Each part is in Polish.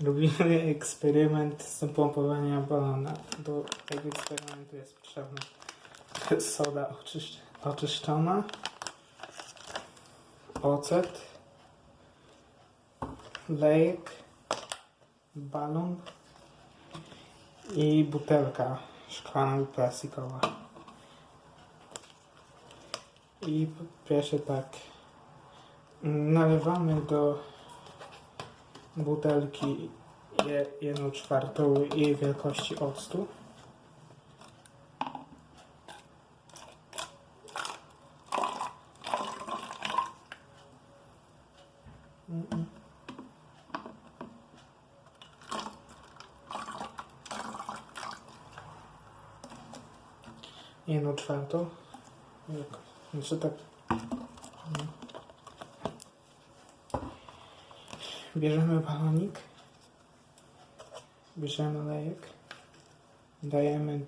Robimy eksperyment z pompowania balona. Do tego eksperymentu jest potrzebna soda oczyszcz oczyszczona, ocet, lejek, balon. I butelka szklana lub plastikowa. I pierwsze tak. Nalewamy do butelki je- jedną czwartą jej wielkości octu. Jedną czwartą. Znaczy tak. Bierzemy balonik. Bierzemy lejek. Dajemy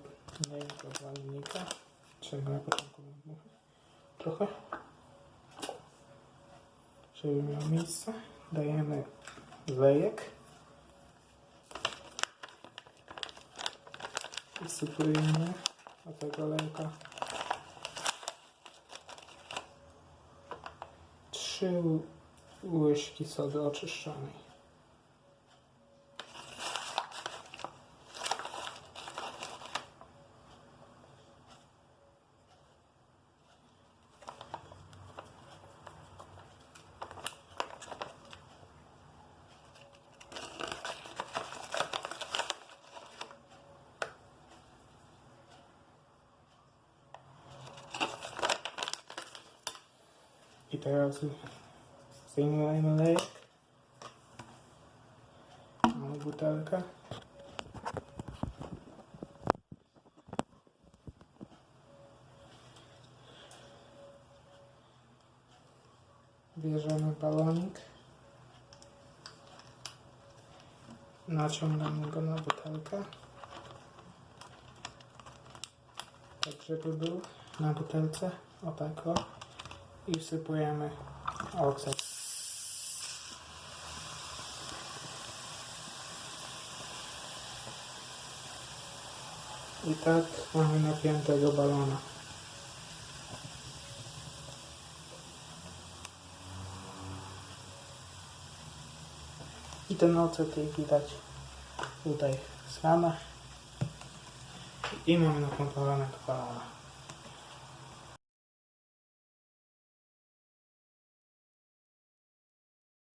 lejek do balonika. Czego na początku? Trochę. Żeby miał miejsce. Dajemy lejek. I sypujemy do tego lejka trzy łyżki sody oczyszczonej. I teraz zdejmujemy lejek. Mamy butelkę. Bierzemy balonik. Naciągamy go na butelkę. Tak, żeby był na butelce. O tak. I wsypujemy ocet. I tak mamy napiętego balona. I ten ocet jak widać tutaj w slamach. I mamy napompowanego balona.